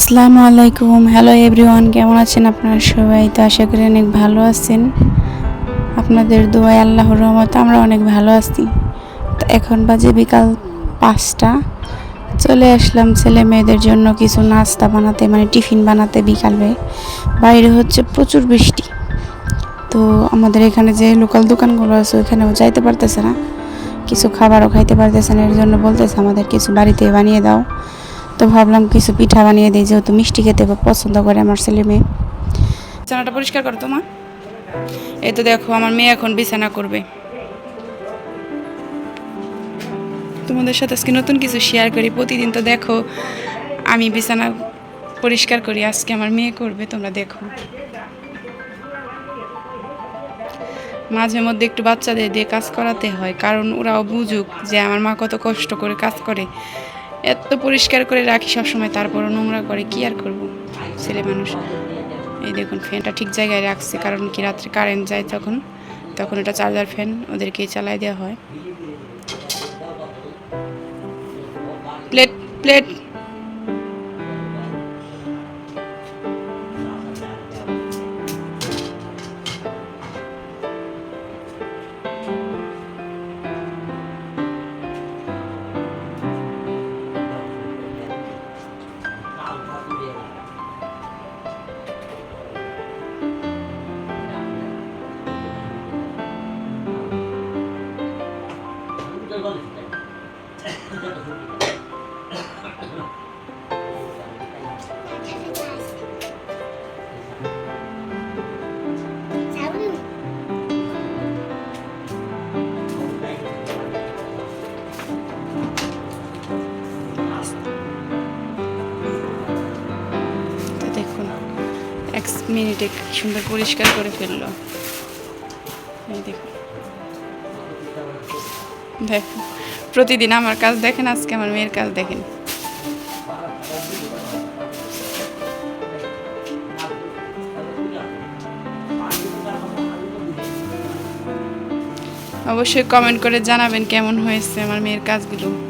আসসালামু আলাইকুম। Hello everyone কেমন আছেন আপনারা সবাই? তো আশা করি অনেক ভালো আছেন। আপনাদের দোয়ায় আল্লাহর রহমতে আমরা অনেক ভালো আছি। তো এখন বাজে বিকাল পাঁচটা। চলে আসলাম ছেলে মেয়েদের জন্য কিছু নাস্তা বানাতে মানে টিফিন বানাতে বিকালে। বাইরে হচ্ছে প্রচুর বৃষ্টি। তো আমাদের এখানে যে লোকাল দোকানগুলো আছে ওখানেও যাইতে পারতেছে না। কিছু খাবারও খাইতে পারতেছে না, এর জন্য বলতেছে আমাদের কিছু বাড়িতে বানিয়ে দাও। তো ভাবলাম কিছু পিঠা বানিয়ে দিই, যেহেতু মিষ্টি খেতে পছন্দ করে আমার ছেলে মেয়ে। বিছানাটা পরিষ্কার করো তোমা এই তো দেখো, আমার মেয়ে এখন বিছানা করবে। তোমাদের সাথে আজকে নতুন কিছু শেয়ার করি। প্রতিদিন তো দেখো, আমি বিছানা পরিষ্কার করি, আজকে আমার মেয়ে করবে, তোমরা দেখো। মাঝে মধ্যে একটু বাচ্চাদের দিয়ে কাজ করাতে হয়, কারণ ওরাও বুঝুক যে আমার মা কত কষ্ট করে কাজ করে। এত পরিষ্কার করে রাখি সবসময়, তারপরও নোংরা করে কি আর করব? ছেলে মানুষ। এই দেখুন, ফ্যানটা ঠিক জায়গায় রাখছে, কারণ কি রাত্রে কারেন্ট যায় তখন তখন এটা চার্জার ফ্যান ওদেরকে চালাই দেওয়া হয়। প্লেট প্লেট মিনিটে সুন্দর পরিষ্কার করে ফেলল। দেখো। প্রতিদিন আমার কাজ দেখেন, আজকে আমার মেয়ের কাজ দেখেন। অবশ্যই কমেন্ট করে জানাবেন কেমন হয়েছে আমার মেয়ের কাজগুলো।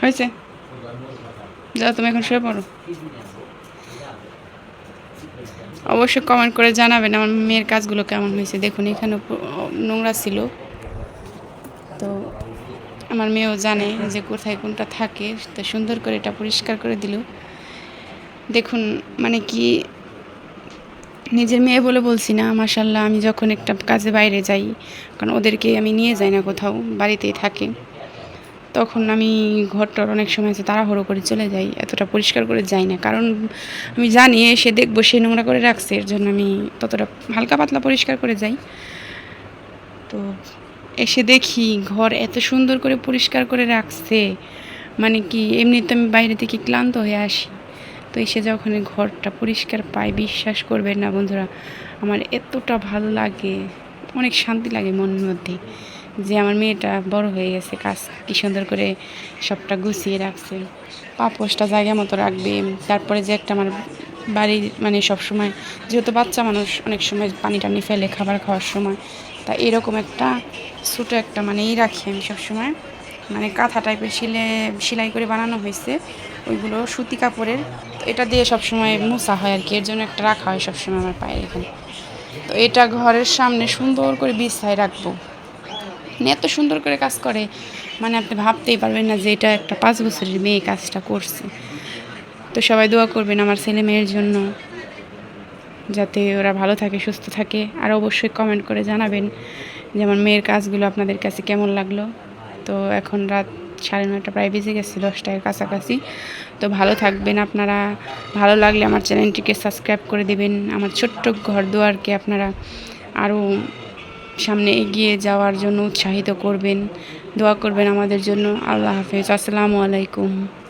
হয়েছে। যা তুমি এখন শুয়ে পড়ো। অবশ্যই কমেন্ট করে জানাবেন আমার মেয়ের কাজগুলো কেমন হয়েছে। দেখুন, এখানে নোংরা ছিল। তো আমার মেয়েও জানে যে কোথায় কোনটা থাকে। তো সুন্দর করে এটা পরিষ্কার করে দিল। দেখুন মানে কি নিজের মেয়ে বলে বলছি না মাসাল্লাহ আমি যখন একটা কাজে বাইরে যাই, কারণ ওদেরকে আমি নিয়ে যাই না কোথাও, বাড়িতেই থাকে, তখন আমি ঘরটার অনেক সময় আছে তাড়াহুড়ো করে চলে যাই, এতটা পরিষ্কার করে যাই না। কারণ আমি জানি এসে দেখব, সে নোংরা করে রাখছে, এর জন্য আমি ততটা হালকা পাতলা পরিষ্কার করে যাই। তো এসে দেখি ঘর এত সুন্দর করে পরিষ্কার করে রাখছে মানে কি, এমনিতে আমি বাইরে থেকে ক্লান্ত হয়ে আসি। তো এসে যখন ঘরটা পরিষ্কার পাই বিশ্বাস করবেন না বন্ধুরা। আমার এতটা ভালো লাগে, অনেক শান্তি লাগে মনের মধ্যে যে আমার মেয়েটা বড় হয়ে গেছে, কাজ কি সুন্দর করে সবটা গুছিয়ে রাখছে। পাপোশটা জায়গা মতো রাখবে, তারপরে যে একটা আমার বাড়ির মানে সব সময় যেহেতু বাচ্চা মানুষ, অনেক সময় পানি টানি ফেলে খাবার খাওয়ার সময়, তা এরকম একটা ছোটো একটা মানে ই রাখি আমি সবসময় মানে কাঁথা টাইপের সিলে, সেলাই করে বানানো হয়েছে। ওইগুলো সুতি কাপড়ের। তো এটা দিয়ে সবসময় মোছা হয় আর কি, এর জন্য একটা রাখা হয় সবসময় আমার পায়ের এখানে। তো এটা ঘরের সামনে সুন্দর করে বিছায় রাখব। মানে এত সুন্দর করে কাজ করে মানে আপনি ভাবতেই পারবেন না যে এটা একটা পাঁচ বছরের মেয়ে কাজটা করছে। তো সবাই দোয়া করবেন আমার ছেলে মেয়ের জন্য, যাতে ওরা ভালো থাকে, সুস্থ থাকে। আর অবশ্যই কমেন্ট করে জানাবেন যে আমার মেয়ের কাজগুলো আপনাদের কাছে কেমন লাগল। তো এখন রাত সাড়ে নয়টা প্রায় বেজে গেছে, দশটার কাছাকাছি। তো ভালো থাকবেন আপনারা। ভালো লাগলে আমার চ্যানেলটিকে সাবস্ক্রাইব করে দেবেন। আমার ছোট্ট ঘর দুয়ারকে আপনারা আরও সামনে এগিয়ে যাওয়ার জন্য উৎসাহিত করবেন। দোয়া করবেন আমাদের জন্য। আল্লাহ হাফেজ। আসসালামু আলাইকুম।